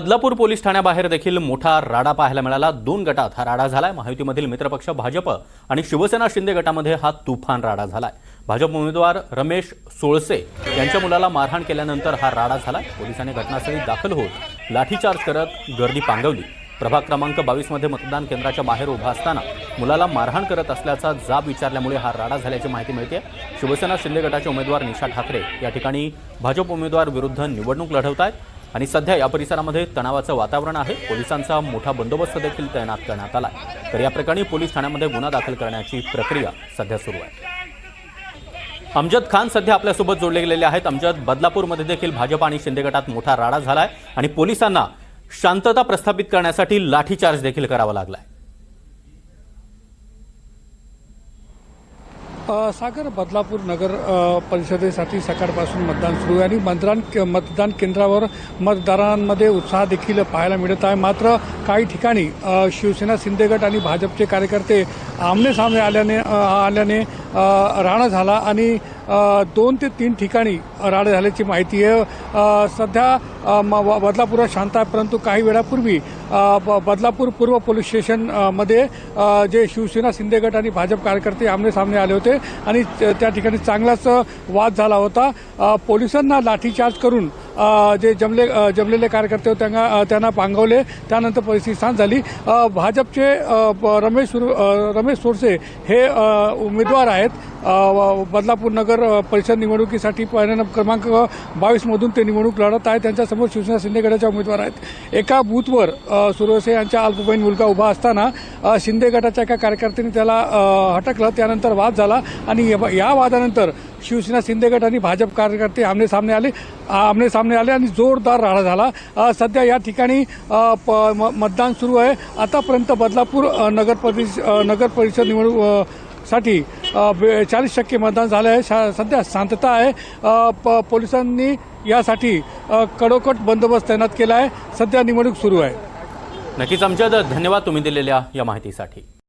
Badlapur police ठाण्याबाहेर देखील मोठा राडा पाहायला मिळाला. दोन गटात हा राडा झालाय. महायुतीमधील मित्रपक्ष भाजप आणि शिवसेना शिंदे गटामध्ये हा तुफान राडा झालाय. भाजप उमेदवार रमेश सोळसे यांच्या मुलाला मारहाण केल्यानंतर हा राडा झालाय. पोलिसांनी घटनास्थळी दाखल होत लाठीचार्ज करत गर्दी पांगवली. प्रभाग क्रमांक बावीसमध्ये मतदान केंद्राच्या बाहेर उभा असताना मुलाला मारहाण करत असल्याचा जाब विचारल्यामुळे हा राडा झाल्याची माहिती मिळते. शिवसेना शिंदे गटाचे उमेदवार निशा ठाकरे या ठिकाणी भाजप उमेदवार विरुद्ध निवडणूक लढवत आहेत आणि सध्या या परिसरामध्ये तणावाचं वातावरण आहे. पोलिसांचा मोठा बंदोबस्त देखील तैनात करण्यात आला तर या प्रकरणी पोलीस ठाण्यामध्ये गुन्हा दाखल करण्याची प्रक्रिया सध्या सुरू आहे. अमजद खान सध्या आपल्यासोबत जोडले गेलेले आहेत. अमजद बदलापूरमध्ये देखील भाजप आणि शिंदे गटात मोठा राडा झालाय आणि पोलिसांना शांतता प्रस्थापित करण्यासाठी लाठीचार्ज देखील करावा लागलाय. आहे सागर बदलापूर नगर परिषदेसाठी सकाळपासून मतदान सुरू आहे आणि मतदान मतदान केंद्रावर मतदारांमध्ये उत्साह देखील पाहायला मिळत आहे. मात्र काही ठिकाणी शिवसेना शिंदेगट आणि भाजपचे कार्यकर्ते आमने सामने आल्याने आल्याने राहणं झाला आणि दोन ते तीन ठिकाणी राडा झाल्याची माहिती आहे. सध्या म- व- बदलापुरात शांत आहे परंतु काही वेळापूर्वी ब- बदलापूर पूर्व पोलीस स्टेशनमध्ये जे शिवसेना शिंदे गट आणि भाजप कार्यकर्ते आमने सामने आले होते आणि त्या ठिकाणी चांगलाच वाद झाला होता. पोलिसांना लाठीचार्ज करून जे जमले जमलेले कार्यकर्ते होते त्यांना त्यांना पांगवले. त्यानंतर परिस्थिती शांत झाली. भाजपचे रमेश सुर- रमेश सोरसे हे उमेदवार आहेत. व- बदलापूर नगर परिषद निवडणुकीसाठी परिणाम क्रमांक बावीसमधून ते निवडणूक लढत आहेत त्यांच्यासमोर शिवसेना शिंदे उमेदवार आहेत. एका बूथवर सुरवसे यांच्या अल्पवयीन मुलगा उभा असताना शिंदे गटाच्या एका कार्यकर्त्यांनी त्याला हटकलं. त्यानंतर वाद झाला आणि या वादानंतर शिवसेना शिंदे गट आणि भाजप कार्यकर्ते आमने सामने आले आमने सामने आले आणि जोरदार राडा झाला. सध्या या ठिकाणी प- म- मतदान सुरू आहे. आतापर्यंत बदलापूर नगर परिष नगर परिषद निवडणूकसाठी चाळीस टक्के मतदान झालं आहे. शा- सध्या शांतता आहे. प- पोलिसांनी यासाठी कडोकट बंदोबस्त तैनात केला आहे. सध्या निवडणूक सुरू आहे. नक्कीच आमच्या धन्यवाद तुम्ही दिलेल्या या माहितीसाठी.